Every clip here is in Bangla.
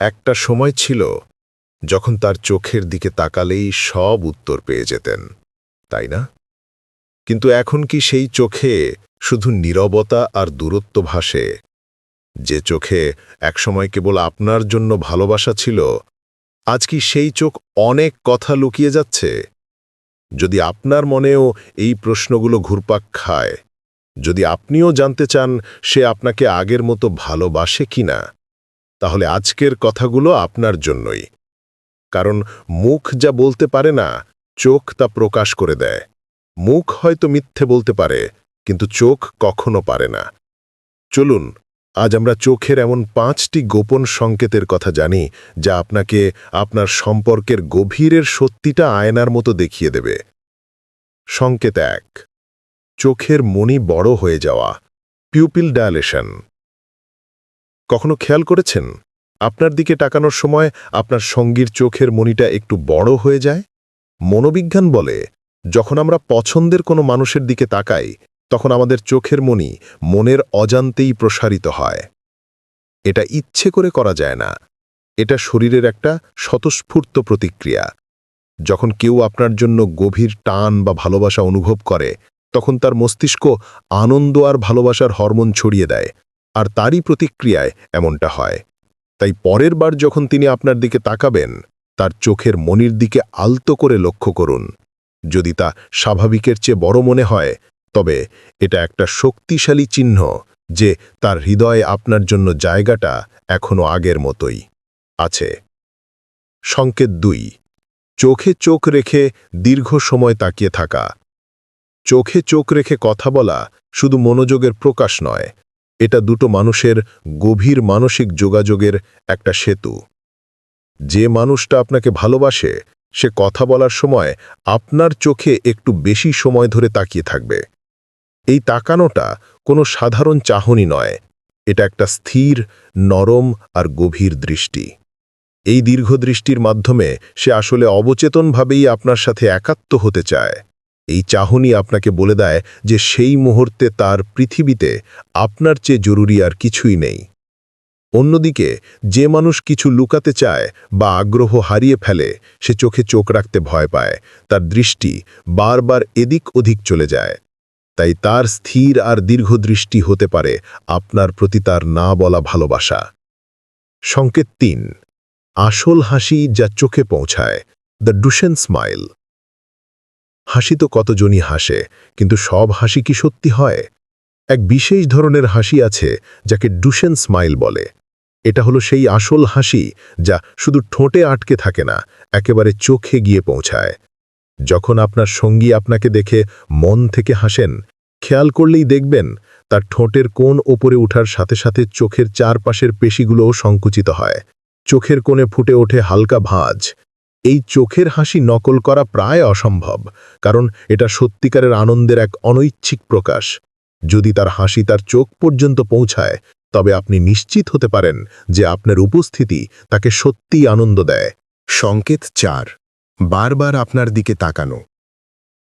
একটা সময় ছিল যখন তার চোখের দিকে তাকালেই সব উত্তর পেয়ে যেতেন, তাই না? কিন্তু এখন কি সেই চোখে শুধু নীরবতা আর দূরত্ব ভাসে? যে চোখে একসময় কেবল আপনার জন্য ভালোবাসা ছিল, আজ কি সেই চোখ অনেক কথা লুকিয়ে যাচ্ছে? যদি আপনার মনেও এই প্রশ্নগুলো ঘুরপাক খায়, যদি আপনিও জানতে চান সে আপনাকে আগের মতো ভালোবাসে কিনা তাহলে আজকের কথাগুলো আপনার জন্যই। কারণ মুখ যা বলতে পারে না, চোখ তা প্রকাশ করে দেয়। মুখ হয়তো মিথ্যে বলতে পারে, কিন্তু চোখ কখনো পারে না। চলুন, আজ আমরা চোখের এমন পাঁচটি গোপন সংকেতের কথা জানি, যা আপনাকে আপনার সম্পর্কের গভীরের সত্যিটা আয়নার মতো দেখিয়ে দেবে। সংকেত এক, চোখের মনি বড় হয়ে যাওয়া পিউপিল ডায়ালেশন কখনো খেয়াল করেছেন? আপনার দিকে তাকানোর সময় আপনার সঙ্গীর চোখের মনিটা একটু বড় হয়ে যায়? মনোবিজ্ঞান বলে, যখন আমরা পছন্দের কোনো মানুষের দিকে তাকাই, তখন আমাদের চোখের মনি মনের অজান্তেই প্রসারিত হয়। এটা ইচ্ছে করে করা যায় না। এটা শরীরের একটা স্বতঃস্ফূর্ত প্রতিক্রিয়া। যখন কেউ আপনার জন্য গভীর টান বা ভালোবাসা অনুভব করে, তখন তার মস্তিষ্ক আনন্দ আর ভালোবাসার হরমোন ছড়িয়ে দেয়। আর তারই প্রতিক্রিয়ায় এমনটা হয়। তাই পরের বার যখন তিনি আপনার দিকে তাকাবেন, তার চোখের মনির দিকে আলতো করে লক্ষ্য করুন। যদি তা স্বাভাবিকের চেয়ে বড় মনে হয়, তবে এটা একটা শক্তিশালী চিহ্ন যে তার হৃদয়ে আপনার জন্য জায়গাটা এখনও আগের মতোই আছে। সংকেত দুই, চোখে চোখ রেখে দীর্ঘ সময় তাকিয়ে থাকা। চোখে চোখ রেখে কথা বলা শুধু মনোযোগের প্রকাশ নয় এটা দুটো মানুষের গভীর মানসিক যোগাযোগের একটা সেতু। যে মানুষটা আপনাকে ভালোবাসে, সে কথা বলার সময় আপনার চোখে একটু বেশি সময় ধরে তাকিয়ে থাকবে। এই তাকানোটা কোনো সাধারণ চাহনি নয়, এটা একটা স্থির, নরম আর গভীর দৃষ্টি। এই দীর্ঘ দৃষ্টির মাধ্যমে সে আসলে অবচেতনভাবেই আপনার সাথে একাত্ম হতে চায়। এই চাহনি আপনাকে বলে দেয় যে সেই মুহূর্তে তার পৃথিবীতে আপনার চেয়ে জরুরি আর কিছুই নেই। অন্যদিকে, যে মানুষ কিছু লুকাতে চায় বা আগ্রহ হারিয়ে ফেলে, সে চোখে চোখ রাখতে ভয় পায়, তার দৃষ্টি বারবার এদিক ওদিক চলে যায়। তাই তার স্থির আর দীর্ঘ দৃষ্টি হতে পারে আপনার প্রতি তার না বলা ভালোবাসা। সংকেত তিন, আসল হাসি যা চোখে পৌঁছায় দ্য ডুশেন স্মাইল হাসি তো কতজনই হাসে, কিন্তু সব হাসি কি সত্যি হয়? এক বিশেষ ধরনের হাসি আছে যাকে ডুশেন স্মাইল বলে। এটা হলো সেই আসল হাসি যা শুধু ঠোঁটে আটকে থাকে না, একেবারে চোখে গিয়ে পৌঁছায়। যখন আপনার সঙ্গী আপনাকে দেখে মন থেকে হাসেন, খেয়াল করলেই দেখবেন তার ঠোঁটের কোণ ওপরে ওঠার সাথে সাথে চোখের চারপাশের পেশিগুলোও সংকুচিত হয়। চোখের কোণে ফুটে ওঠে হালকা ভাঁজ। এই চোখের হাসি নকল করা প্রায় অসম্ভব, কারণ এটা সত্যিকারের আনন্দের এক অনৈচ্ছিক প্রকাশ। যদি তার হাসি তার চোখ পর্যন্ত পৌঁছায়, তবে আপনি নিশ্চিত হতে পারেন যে আপনার উপস্থিতি তাকে সত্যিই আনন্দ দেয়। সংকেত চার, বারবার আপনার দিকে তাকানো।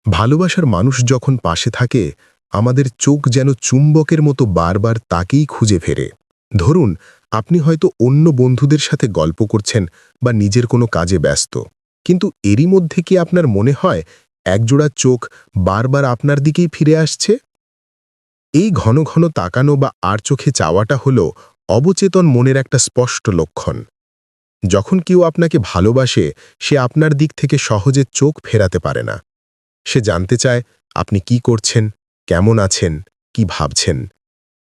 ভালোবাসার মানুষ যখন পাশে থাকে, আমাদের চোখ যেন চুম্বকের মতো বারবার তাকেই খুঁজে ফেরে। ধরুন, আপনি হয়তো অন্য বন্ধুদের সাথে গল্প করছেন বা নিজের কোনো কাজে ব্যস্ত। কিন্তু এরই মধ্যে কি আপনার মনে হয় একজোড়া চোখ বারবার আপনার দিকেই ফিরে আসছে? এই ঘন ঘন তাকানো বা আর চোখে চাওয়াটা হল অবচেতন মনের একটা স্পষ্ট লক্ষণ। যখন কেউ আপনাকে ভালোবাসে, সে আপনার দিক থেকে সহজে চোখ ফেরাতে পারে না। সে জানতে চায় আপনি কি করছেন, কেমন আছেন, কি ভাবছেন।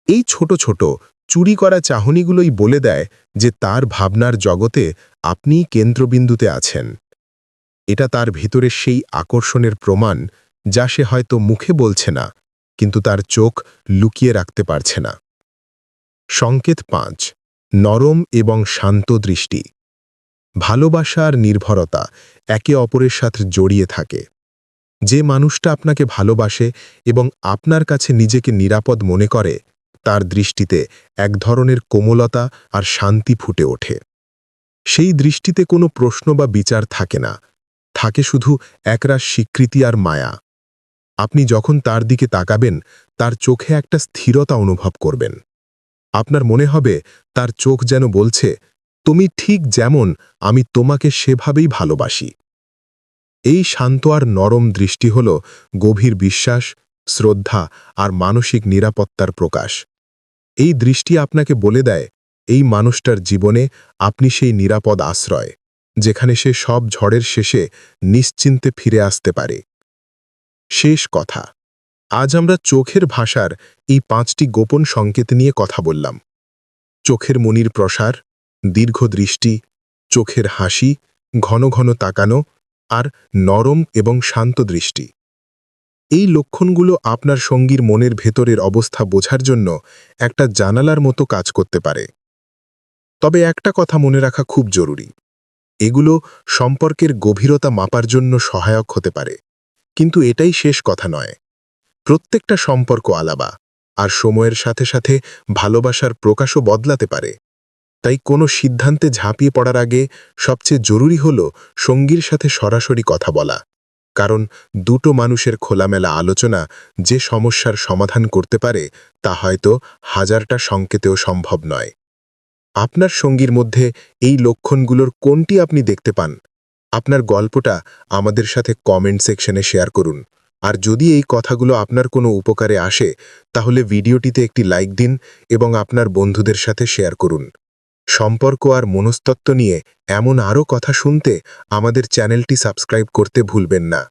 এই ছোট ছোট চুরি করা চাহনিগুলোই বলে দেয় যে তার ভাবনার জগতে আপনিই কেন্দ্রবিন্দুতে আছেন। এটা তার ভিতরে সেই আকর্ষণের প্রমাণ যা সে হয়তো মুখে বলছে না, কিন্তু তার চোখ লুকিয়ে রাখতে পারছে না। সংকেত পাঁচ, নরম এবং শান্ত দৃষ্টি। ভালোবাসা আর নির্ভরতা একে অপরের সাথে জড়িয়ে থাকে। যে মানুষটা আপনাকে ভালোবাসে এবং আপনার কাছে নিজেকে নিরাপদ মনে করে তার দৃষ্টিতে এক ধরনের কোমলতা আর শান্তি ফুটে ওঠে। সেই দৃষ্টিতে কোনো প্রশ্ন বা বিচার থাকে না। থাকে শুধু একরাশ স্বীকৃতি আর মায়া। আপনি যখন তার দিকে তাকাবেন, তার চোখে একটা স্থিরতা অনুভব করবেন। আপনার মনে হবে, তার চোখ যেন বলছে, তুমি ঠিক যেমন, আমি তোমাকে সেভাবেই ভালোবাসি। এই শান্ত আর নরম দৃষ্টি হল গভীর বিশ্বাস, শ্রদ্ধা আর মানসিক নিরাপত্তার প্রকাশ। এই দৃষ্টি আপনাকে বলে দেয়, এই মানুষটার জীবনে আপনি সেই নিরাপদ আশ্রয়, যেখানে সে সব ঝড়ের শেষে নিশ্চিন্তে ফিরে আসতে পারে। শেষ কথা। আজ আমরা চোখের ভাষার এই পাঁচটি গোপন সংকেত নিয়ে কথা বললাম। চোখের মনির প্রসার, দীর্ঘ দৃষ্টি, চোখের হাসি, ঘন ঘন তাকানো আর নরম এবং শান্ত দৃষ্টি। এই লক্ষণগুলো আপনার সঙ্গীর মনের ভেতরের অবস্থা বোঝার জন্য একটা জানালার মতো কাজ করতে পারে। তবে একটা কথা মনে রাখা খুব জরুরি। এগুলো সম্পর্কের গভীরতা মাপার জন্য সহায়ক হতে পারে। কিন্তু এটাই শেষ কথা নয়। প্রত্যেকটা সম্পর্ক আলাবা আর সময়ের সাথে সাথে ভালোবাসার প্রকাশও বদলাতে পারে। তাই কোনো সিদ্ধান্তে ঝাঁপিয়ে পড়ার আগে সবচেয়ে জরুরি হল সঙ্গীর সাথে সরাসরি কথা বলা। কারণ দুটো মানুষের খোলামেলা আলোচনা যে সমস্যার সমাধান করতে পারে, তা হয়তো হাজারটা সংকেতেও সম্ভব নয়। আপনার সঙ্গীর মধ্যে এই লক্ষণগুলোর কোনটি আপনি দেখতে পান? আপনার গল্পটা আমাদের সাথে কমেন্ট সেকশনে শেয়ার করুন। আর যদি এই কথাগুলো আপনার কোনো উপকারে আসে, তাহলে ভিডিওটিতে একটি লাইক দিন এবং আপনার বন্ধুদের সাথে শেয়ার করুন। সম্পর্ক আর মনস্তত্ত্ব নিয়ে এমন আরও কথা শুনতে আমাদের চ্যানেলটি সাবস্ক্রাইব করতে ভুলবেন না।